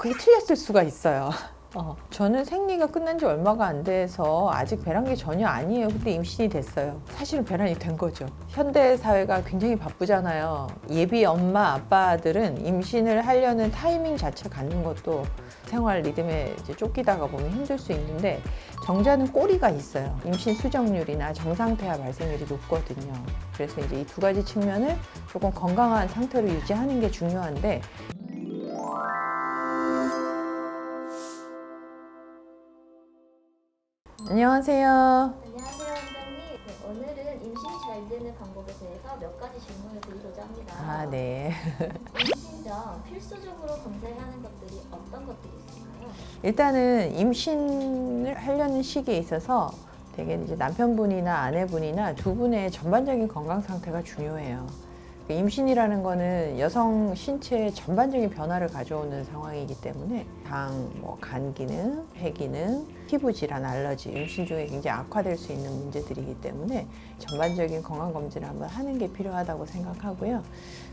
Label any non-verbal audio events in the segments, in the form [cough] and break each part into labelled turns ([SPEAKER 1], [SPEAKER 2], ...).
[SPEAKER 1] 그게 틀렸을 수가 있어요. [laughs] 어, 저는 생리가 끝난 지 얼마가 안 돼서 아직 배란기 전혀 아니에요. 근데 임신이 됐어요. 사실은 배란이 된 거죠. 현대 사회가 굉장히 바쁘잖아요. 예비 엄마 아빠들은 임신을 하려는 타이밍 자체 갖는 것도 생활 리듬에 이제 쫓기다가 보면 힘들 수 있는데 정자는 꼬리가 있어요. 임신 수정률이나 정상 태아 발생률이 높거든요. 그래서 이제 이 두 가지 측면을 조금 건강한 상태로 유지하는 게 중요한데 안녕하세요.
[SPEAKER 2] 안녕하세요, 원장님. 네, 오늘은 임신이 잘 되는 방법에 대해서 몇 가지 질문을 드리고자 합니다.
[SPEAKER 1] 아, 네. [laughs]
[SPEAKER 2] 임신 전 필수적으로 검사해야 하는 것들이 어떤 것들이 있을까요?
[SPEAKER 1] 일단은 임신을 하려는 시기에 있어서 되게 이제 남편분이나 아내분이나 두 분의 전반적인 건강 상태가 중요해요. 그 임신이라는 거는 여성 신체의 전반적인 변화를 가져오는 상황이기 때문에 당, 뭐 간 기능, 폐 기능, 피부 질환, 알러지, 임신 중에 굉장히 악화될 수 있는 문제들이기 때문에 전반적인 건강 검진을 한번 하는 게 필요하다고 생각하고요.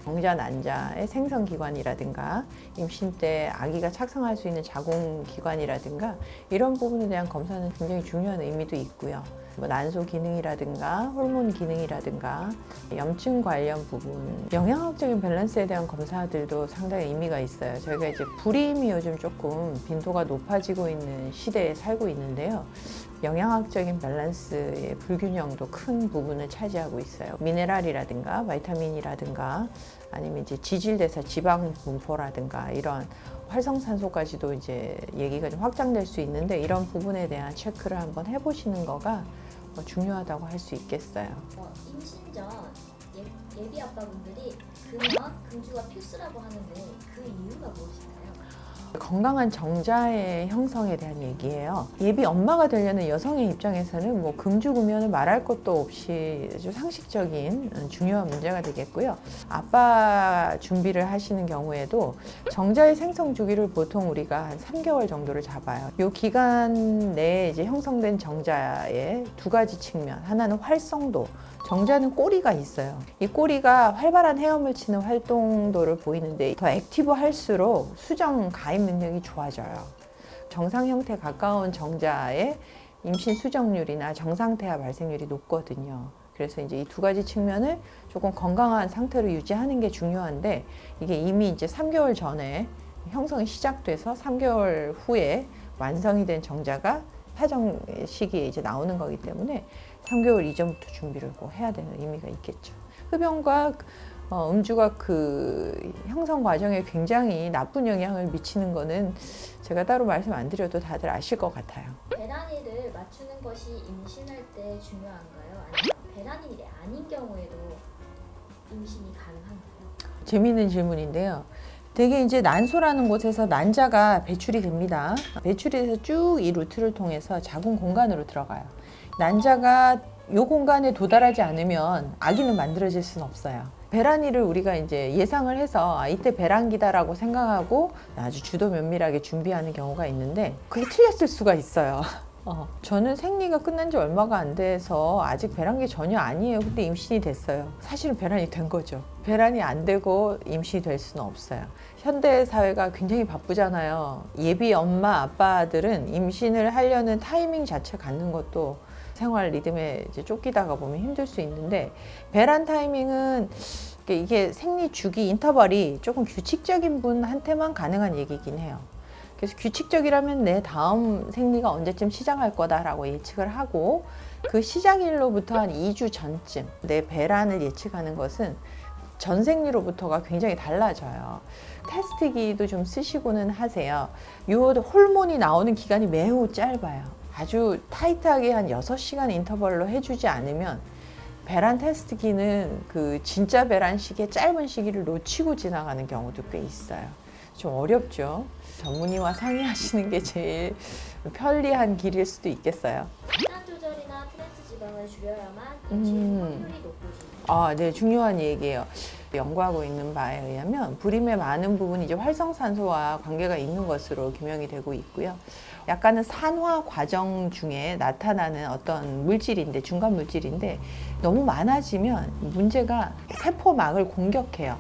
[SPEAKER 1] 정자 난자의 생성 기관이라든가 임신 때 아기가 착상할 수 있는 자궁 기관이라든가 이런 부분에 대한 검사는 굉장히 중요한 의미도 있고요. 뭐 난소 기능이라든가 호르몬 기능이라든가 염증 관련 부분, 영양학적인 밸런스에 대한 검사들도 상당히 의미가 있어요. 저희가 이제 불임이 요즘 조금 빈도가 높아지고 있는 시대에 살고 있는데요. 영양학적인 밸런스의 불균형도 큰 부분을 차지하고 있어요. 미네랄이라든가 바이타민이라든가 아니면 이제 지질대사 지방 분포라든가 이런 활성산소까지도 이제 얘기가 좀 확장될 수 있는데 이런 부분에 대한 체크를 한번 해보시는 거가 뭐 중요하다고 할 수 있겠어요.
[SPEAKER 2] 어, 임신 전 예, 예비 아빠분들이 금연, 금주가 필수라고 하는데 그 이유가 무엇일까요?
[SPEAKER 1] 건강한 정자의 형성에 대한 얘기예요. 예비 엄마가 되려는 여성의 입장에서는 뭐 금주금연을 말할 것도 없이 아주 상식적인 음, 중요한 문제가 되겠고요. 아빠 준비를 하시는 경우에도 정자의 생성 주기를 보통 우리가 한 3개월 정도를 잡아요. 이 기간 내에 이제 형성된 정자의 두 가지 측면. 하나는 활성도. 정자는 꼬리가 있어요. 이 꼬리가 활발한 헤엄을 치는 활동도를 보이는데 더 액티브 할수록 수정 가입 능력이 좋아져요. 정상 형태 가까운 정자의 임신 수정률이나 정상 태아 발생률이 높거든요. 그래서 이제 이 두 가지 측면을 조금 건강한 상태로 유지하는 게 중요한데 이게 이미 이제 3개월 전에 형성이 시작돼서 3개월 후에 완성이 된 정자가 파정 시기에 이제 나오는 거기 때문에 3개월 이전부터 준비를 뭐 해야 되는 의미가 있겠죠. 흡연과 어, 음주가 그 형성 과정에 굉장히 나쁜 영향을 미치는 거는 제가 따로 말씀 안 드려도 다들 아실 것 같아요.
[SPEAKER 2] 배란이를 맞추는 것이 임신할 때 중요한가요? 아니면 배란이 아닌 경우에도 임신이 가능한가요?
[SPEAKER 1] 재미있는 질문인데요. 되게 이제 난소라는 곳에서 난자가 배출이 됩니다. 배출이 돼서 쭉 이 루트를 통해서 자궁 공간으로 들어가요. 난자가 이 공간에 도달하지 않으면 아기는 만들어질 수는 없어요. 배란이를 우리가 이제 예상을 해서 아, 이때 배란기다라고 생각하고 아주 주도 면밀하게 준비하는 경우가 있는데 그게 틀렸을 수가 있어요. [laughs] 어, 저는 생리가 끝난 지 얼마가 안 돼서 아직 배란기 전혀 아니에요. 근데 임신이 됐어요. 사실은 배란이 된 거죠. 배란이 안 되고 임신이 될 수는 없어요. 현대 사회가 굉장히 바쁘잖아요. 예비 엄마 아빠들은 임신을 하려는 타이밍 자체 갖는 것도 생활 리듬에 이제 쫓기다가 보면 힘들 수 있는데 배란 타이밍은 이게- 생리 주기 인터벌이 조금 규칙적인 분한테만 가능한 얘기긴 해요. 그래서 규칙적이라면 내 다음 생리가 언제쯤 시작할 거다라고 예측을 하고 그 시작일로부터 한 2주 전쯤 내 배란을 예측하는 것은 전 생리로부터가 굉장히 달라져요. 테스트기도 좀 쓰시고는 하세요. 요 호르몬이 나오는 기간이 매우 짧아요. 아주 타이트하게 한 6시간 인터벌로 해주지 않으면 배란 테스트기는 그 진짜 배란 시기의 짧은 시기를 놓치고 지나가는 경우도 꽤 있어요. 좀 어렵죠. 전문의와 상의하시는 게 제일 편리한 길일 수도 있겠어요.
[SPEAKER 2] 지방을 줄여야만 임신
[SPEAKER 1] 음.
[SPEAKER 2] 확률이 높아집니다.
[SPEAKER 1] 아, 네, 중요한 얘기예요. 연구하고 있는 바에 의하면 불임의 많은 부분이 이제 활성산소와 관계가 있는 것으로 규명이 되고 있고요. 약간은 산화 과정 중에 나타나는 어떤 물질인데 중간 물질인데 너무 많아지면 문제가 세포막을 공격해요.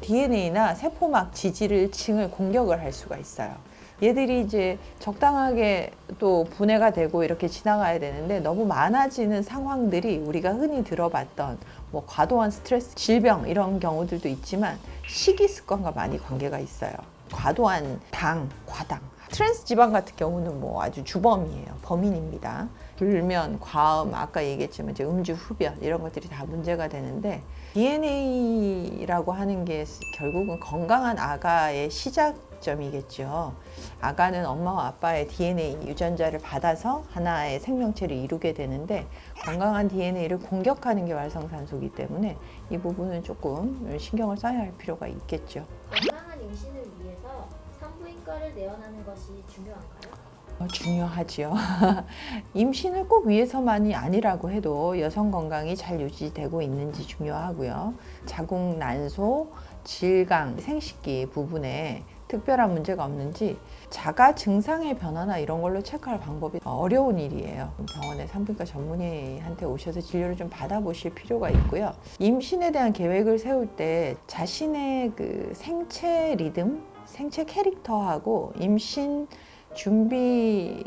[SPEAKER 1] DNA나 세포막 지질층을 공격을 할 수가 있어요. 얘들이 이제 적당하게 또 분해가 되고 이렇게 지나가야 되는데 너무 많아지는 상황들이 우리가 흔히 들어봤던 뭐 과도한 스트레스, 질병 이런 경우들도 있지만 식이 습관과 많이 관계가 있어요. 과도한 당, 과당. 트랜스 지방 같은 경우는 뭐 아주 주범이에요. 범인입니다. 불면, 과음, 아까 얘기했지만 이제 음주, 흡연 이런 것들이 다 문제가 되는데 DNA라고 하는 게 결국은 건강한 아가의 시작 점이겠죠. 아가는 엄마와 아빠의 DNA 유전자를 받아서 하나의 생명체를 이루게 되는데 건강한 DNA를 공격하는 게 활성산소이기 때문에 이 부분은 조금 신경을 써야 할 필요가 있겠죠.
[SPEAKER 2] 건강한 임신을 위해서 산부인과를 내원하는 것이 중요한가요?
[SPEAKER 1] 어, 중요하지요. [laughs] 임신을 꼭 위해서만이 아니라고 해도 여성 건강이 잘 유지되고 있는지 중요하고요. 자궁 난소, 질강, 생식기 부분에 특별한 문제가 없는지 자가 증상의 변화나 이런 걸로 체크할 방법이 어려운 일이에요. 병원에 산부인과 전문의한테 오셔서 진료를 좀 받아보실 필요가 있고요. 임신에 대한 계획을 세울 때 자신의 그 생체 리듬, 생체 캐릭터하고 임신 준비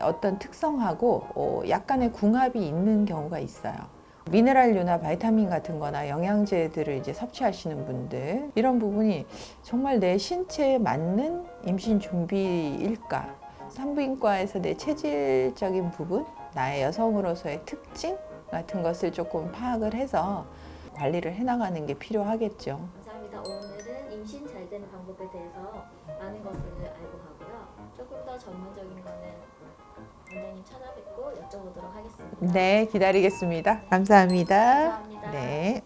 [SPEAKER 1] 어떤 특성하고 어, 약간의 궁합이 있는 경우가 있어요. 미네랄류나 바이타민 같은 거나 영양제들을 이제 섭취하시는 분들 이런 부분이 정말 내 신체에 맞는 임신 준비일까? 산부인과에서 내 체질적인 부분, 나의 여성으로서의 특징 같은 것을 조금 파악을 해서 관리를 해나가는 게 필요하겠죠.
[SPEAKER 2] 감사합니다. 방법에 대해서 많은 것을 알고 가고요. 조금 더 전문적인 거는 원장님 찾아뵙고 여쭤보도록 하겠습니다.
[SPEAKER 1] 네, 기다리겠습니다. 감사합니다.
[SPEAKER 2] 감사합니다.
[SPEAKER 1] 네.